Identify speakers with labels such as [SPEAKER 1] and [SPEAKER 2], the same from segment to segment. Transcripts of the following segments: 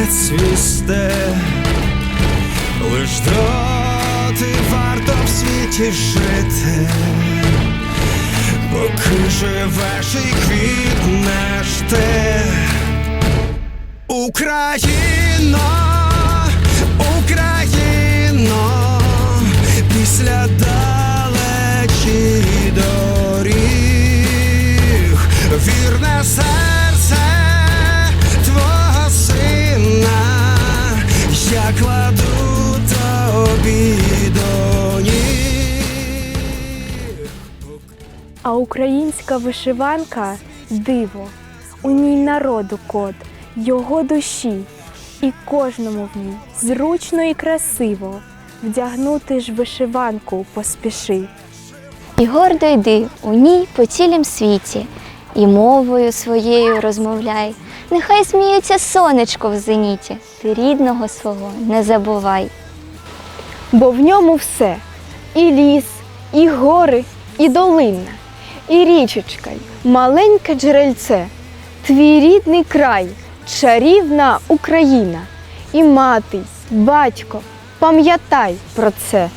[SPEAKER 1] Не цвісти, лиш доти варто в світі жити, поки живеш і квітнеш ти. Україно, Україно, після далечі доріг, вірне серце
[SPEAKER 2] А українська вишиванка диво, у ній народу код, його душі, і кожному в ній зручно і красиво вдягнути ж вишиванку поспіши.
[SPEAKER 3] І гордо йди у ній по цілім світі, і мовою своєю розмовляй. Нехай сміється сонечко в зеніті, ти рідного свого не забувай.
[SPEAKER 2] Бо в ньому все і ліс, і гори, і долина, і річечка, й маленьке джерельце, твій рідний край, чарівна Україна, і мати, батько, пам'ятай про це.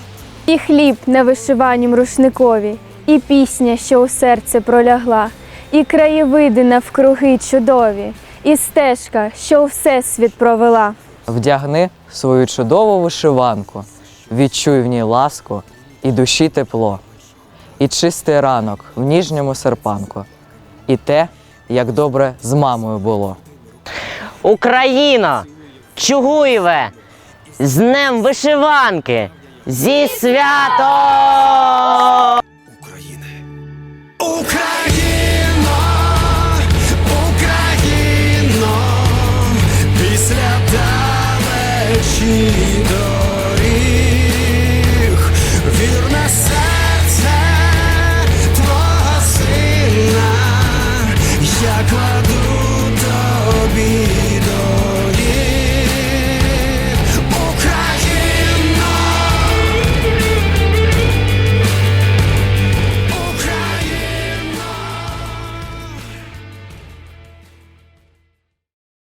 [SPEAKER 2] І хліб на вишиванім рушникові, і пісня, що у серце пролягла, і краєвиди навкруги чудові, і стежка, що у всесвіт провела.
[SPEAKER 4] Вдягни свою чудову вишиванку, відчуй в ній ласку і душі тепло, і чистий ранок в ніжньому серпанку, і те, як добре з мамою було.
[SPEAKER 5] Україна, Чугуєве, з Днем вишиванки, зі святом!
[SPEAKER 1] України. Україно, Україно, після далечі до доріг, вірна сам.